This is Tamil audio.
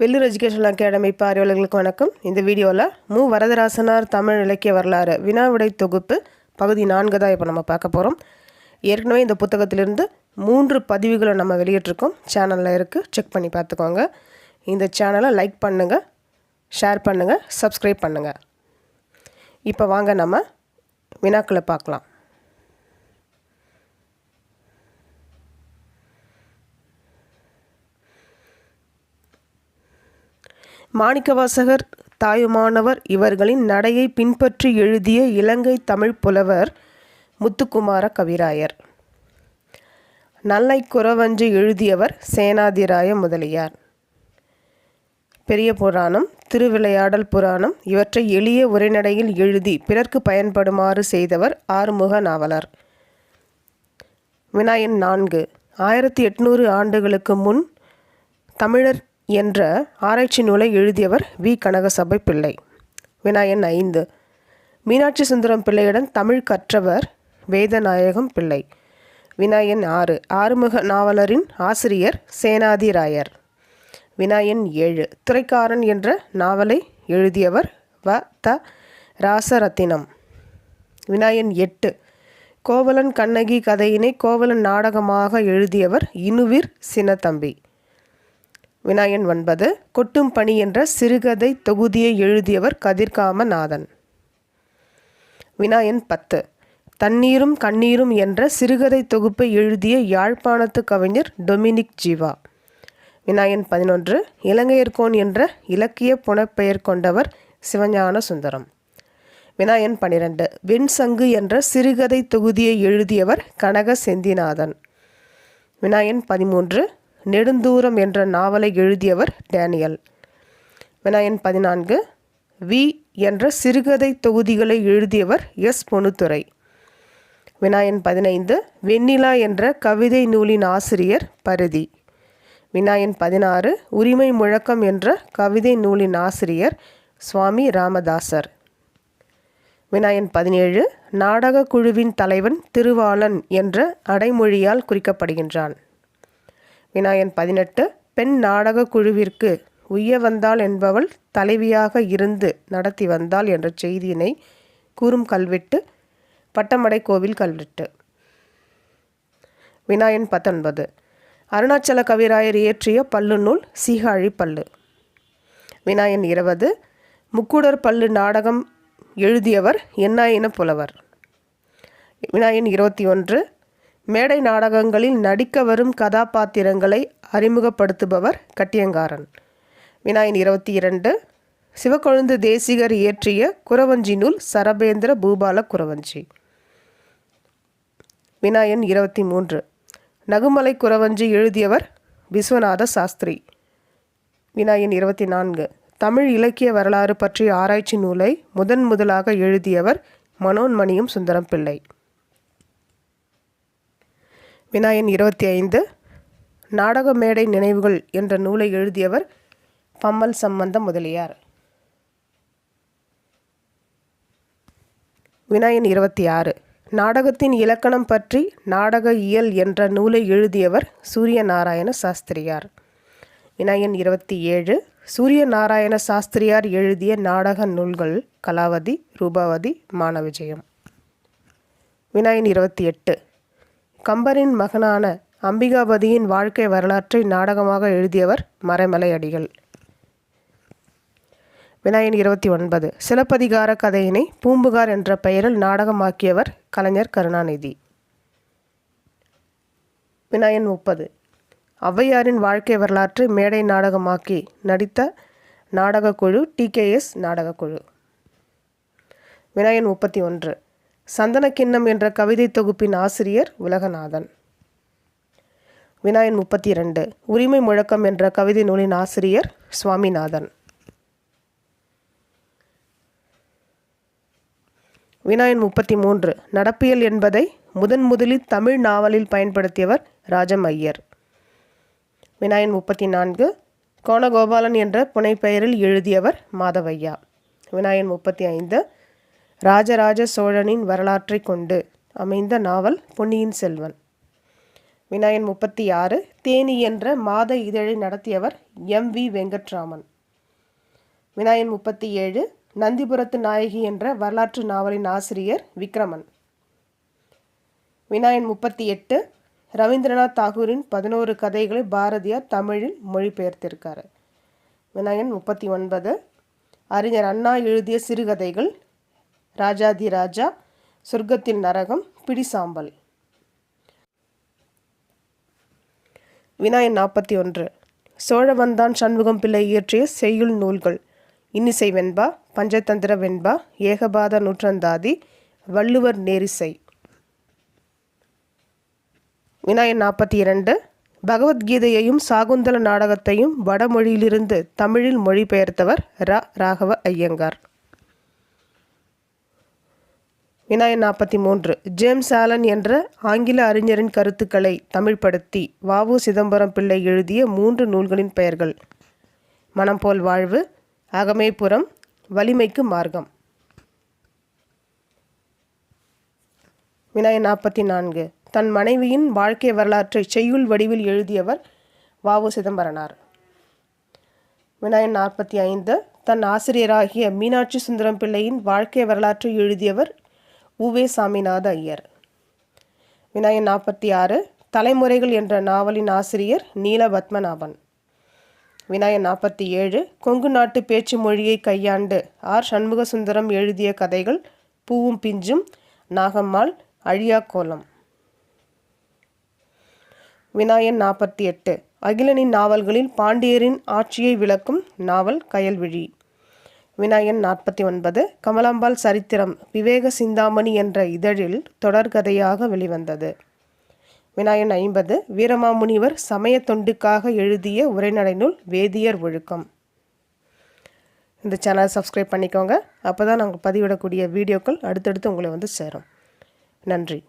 வெள்ளூர் எஜுகேஷன் அகாடமி பார்வையாளர்களுக்கு வணக்கம். இந்த வீடியோவில் மு. வரதராசனார் தமிழ் இலக்கிய வரலாறு வினாவிடை தொகுப்பு பகுதி நான்கு தான் இப்போ நம்ம பார்க்க போகிறோம் ஏற்கனவே இந்த புத்தகத்திலிருந்து மூன்று பதிவுகளை நம்ம வெளியிட்டிருக்கோம். சேனலில் இருக்குது செக் பண்ணி பார்த்துக்கோங்க. இந்த சேனலை லைக் பண்ணுங்கள் ஷேர் பண்ணுங்கள் சப்ஸ்கிரைப் பண்ணுங்கள் இப்போ வாங்க நம்ம வினாக்களை பார்க்கலாம். மாணிக்கவாசகர் தாயுமானவர் இவர்களின் நடையை பின்பற்றி எழுதிய இலங்கை தமிழ் புலவர் முத்துக்குமார கவிராயர். நல்லை குறவஞ்சு எழுதியவர் சேனாதிராய முதலியார். பெரிய புராணம் திருவிளையாடல் புராணம் இவற்றை எளிய உரைநடையில் எழுதி பிறர்க்கு பயன்படுமாறு செய்தவர் ஆறுமுக நாவலர். வினாயன் நான்கு. ஆயிரத்தி எட்நூறு ஆண்டுகளுக்கு முன் தமிழர் என்ற ஆராய்ச்சி நூலை எழுதியவர் வி. கனகசபை பிள்ளை. வினாயன் ஐந்து. மீனாட்சி சுந்தரம் பிள்ளையுடன் தமிழ் கற்றவர் வேதநாயகம் பிள்ளை. வினாயன் ஆறு. ஆறுமுக நாவலரின் ஆசிரியர் சேனாதிராயர். வினாயன் ஏழு. துறைக்காரன் என்ற நாவலை எழுதியவர் வ. த. ராசரத்தினம். வினாயன் எட்டு. கோவலன் கண்ணகி கதையினை கோவலன் நாடகமாக எழுதியவர் இனுவிர் சினத்தம்பி வினாயன் ஒன்பது கொட்டும் பணி என்ற சிறுகதை தொகுதியை எழுதியவர் கதிர்காமநாதன். வினாயன் பத்து தண்ணீரும் கண்ணீரும் என்ற சிறுகதை தொகுப்பை எழுதிய யாழ்ப்பாணத்து கவிஞர் டொமினிக் ஜீவா. வினாயன் பதினொன்று இலங்கையர்கோன் என்ற இலக்கிய புனப்பெயர் கொண்டவர் சிவஞான சுந்தரம் வினாயன் பனிரெண்டு வெண்சங்கு என்ற சிறுகதை தொகுதியை எழுதியவர் கனக செந்திநாதன் வினாயன் பதிமூன்று நெடுந்தூரம் என்ற நாவலை எழுதியவர் டேனியல். வினாயன் பதினான்கு வி என்ற சிறுகதை தொகுதிகளை எழுதியவர் எஸ். பொனுத்துறை. வினாயன் பதினைந்து வெண்ணிலா என்ற கவிதை நூலின் ஆசிரியர் பருதி. வினாயன் பதினாறு உரிமை முழக்கம் என்ற கவிதை நூலின் ஆசிரியர் சுவாமி ராமதாசர். வினாயன் பதினேழு நாடக குழுவின் தலைவன் திருவாளன் என்ற அடைமொழியால் குறிக்கப்படுகின்றான். வினாயன் பதினெட்டு பெண் நாடக குழுவிற்கு உய்ய வந்தாள் என்பவள் தலைவியாக இருந்து நடத்தி வந்தாள் என்ற செய்தியினை கூறும் கல்வெட்டு பட்டமடை கோவில் கல்வெட்டு. வினாயன் பத்தொன்பது அருணாச்சல கவிராயர் இயற்றிய பல்லு நூல் சீகாழி பல்லு வினாயன் இருபது முக்குடர் பல்லு நாடகம் எழுதியவர் என்னாயின புலவர் வினாயன் இருபத்தி ஒன்று மேடை நாடகங்களில் நடிக்க வரும் கதாபாத்திரங்களை அறிமுகப்படுத்துபவர் கட்டியங்காரன். வினாயின் இருபத்தி இரண்டு சிவக்கொழுந்து தேசிகர் இயற்றிய குறவஞ்சி நூல் சரபேந்திர பூபால குறவஞ்சி. வினாயன் இருபத்தி மூன்று நகுமலை குறவஞ்சி எழுதியவர் விஸ்வநாத சாஸ்திரி. வினாயன் இருபத்தி நான்கு தமிழ் இலக்கிய வரலாறு பற்றிய ஆராய்ச்சி நூலை முதன் முதலாக எழுதியவர் மனோன்மணியும் சுந்தரம் பிள்ளை வினாயன் இருபத்தி ஐந்து நாடக மேடை நினைவுகள் என்ற நூலை எழுதியவர் பம்மல் சம்பந்த முதலியார். வினாயன் இருபத்தி ஆறு நாடகத்தின் இலக்கணம் பற்றி நாடக இயல் என்ற நூலை எழுதியவர் சூரிய நாராயண சாஸ்திரியார். வினாயன் இருபத்தி ஏழு சூரிய நாராயண சாஸ்திரியார் எழுதிய நாடக நூல்கள் கலாவதி ரூபாவதி மானவிஜயம். வினாயன் இருபத்தி எட்டு கம்பரின் மகனான அம்பிகாபதியின் வாழ்க்கை வரலாற்றை நாடகமாக எழுதியவர் மறைமலை அடிகள் வினாயன் இருபத்தி ஒன்பது. சிலப்பதிகார கதையினை பூம்புகார் என்ற பெயரில் நாடகமாக்கியவர் கலைஞர் கருணாநிதி. வினாயன் முப்பது. ஔவையாரின் வாழ்க்கை வரலாற்றை மேடை நாடகமாக்கி நடித்த நாடகக்குழு டிகேஎஸ் நாடகக்குழு. வினாயன் முப்பத்தி ஒன்று. சந்தனக்கிண்ணம் என்ற கவிதை தொகுப்பின் ஆசிரியர் உலகநாதன். வினாயன் முப்பத்தி இரண்டு உரிமை முழக்கம் என்ற கவிதை நூலின் ஆசிரியர் சுவாமிநாதன். வினாயன் முப்பத்தி மூன்று நடப்பியல் என்பதை முதன் முதலில் தமிழ் நாவலில் பயன்படுத்தியவர் ராஜம் ஐயர் வினாயன் முப்பத்தி நான்கு கோணகோபாலன் என்ற புனைப்பெயரில் எழுதியவர் மாதவையா. வினாயன் முப்பத்தி ஐந்து ராஜராஜ சோழனின் வரலாற்றை கொண்டு அமைந்த நாவல் பொன்னியின் செல்வன். வினாயன் முப்பத்தி ஆறு தேனி என்ற மாத இதழை நடத்தியவர் எம். வி. வெங்கட்ராமன். வினாயன் முப்பத்தி ஏழு நந்திபுரத்து நாயகி என்ற வரலாற்று நாவலின் ஆசிரியர் விக்ரமன். வினாயன் முப்பத்தி எட்டு ரவீந்திரநாத் தாகூரின் பதினோரு கதைகளை பாரதியார் தமிழில் மொழிபெயர்த்திருக்கார். விநாயகன் முப்பத்தி ஒன்பது அறிஞர் அண்ணா எழுதிய சிறுகதைகள் ராஜாதி ராஜா சொர்க்கத்தில் நரகம் பிடிசாம்பல். வினாயன் நாற்பத்தி ஒன்று. சோழவந்தான் சண்முகம் பிள்ளை இயற்றிய செய்யுள் நூல்கள். இன்னிசை வெண்பா பஞ்சதந்திர வெண்பா ஏகபாத நூற்றந்தாதி வள்ளுவர் நேரிசை. வினாயன் நாற்பத்தி இரண்டு. பகவத்கீதையையும் சாகுந்தல நாடகத்தையும் வடமொழியிலிருந்து தமிழில் மொழிபெயர்த்தவர் ர. ராகவ ஐயங்கார். வினாயன் நாற்பத்தி மூன்று ஜேம்ஸ் ஆலன் என்ற ஆங்கில அறிஞரின் கருத்துக்களை தமிழ்படுத்தி வாவு சிதம்பரம் பிள்ளை எழுதிய மூன்று நூல்களின் பெயர்கள். மனம் போல் வாழ்வு அகமேபுரம் வலிமைக்கு மார்க்கம். வினாயன் நாற்பத்தி நான்கு தன் மனைவியின் வாழ்க்கை வரலாற்றை செய்யுள் வடிவில் எழுதியவர் வாவு சிதம்பரனார். வினாயன் நாற்பத்தி ஐந்து. தன் ஆசிரியராகிய மீனாட்சி சுந்தரம் பிள்ளையின் வாழ்க்கை வரலாற்றை எழுதியவர் உவே சாமிநாத ஐயர். விநாயகன் நாற்பத்தி ஆறு தலைமுறைகள் என்ற நாவலின் ஆசிரியர் நீலபத்மநாபன் விநாயகன் நாற்பத்தி ஏழு கொங்கு நாட்டு பேச்சு மொழியை கையாண்டு ஆர். சண்முக சுந்தரம் எழுதிய கதைகள் பூவும் பிஞ்சும் நாகம்மாள் அழியாக்கோலம். கோலம் நாற்பத்தி எட்டு அகிலனின் நாவல்களில் பாண்டியரின் ஆட்சியை விளக்கும் நாவல் கயல்விழி. வினாயன் நாற்பத்தி ஒன்பது கமலாம்பாள் சரித்திரம் விவேக சிந்தாமணி என்ற இதழில் தொடர்கதையாக வெளிவந்தது. வினாயன் ஐம்பது வீரமாமுனிவர் சமய தொண்டுக்காக எழுதிய உரைநடை நூல் வேதியர் ஒழுக்கம். இந்த சேனலை சப்ஸ்கிரைப் பண்ணிக்கோங்க. அப்போ தான் நாங்கள் பதிவிடக்கூடிய வீடியோக்கள் அடுத்தடுத்து உங்களை வந்து சேரும். நன்றி.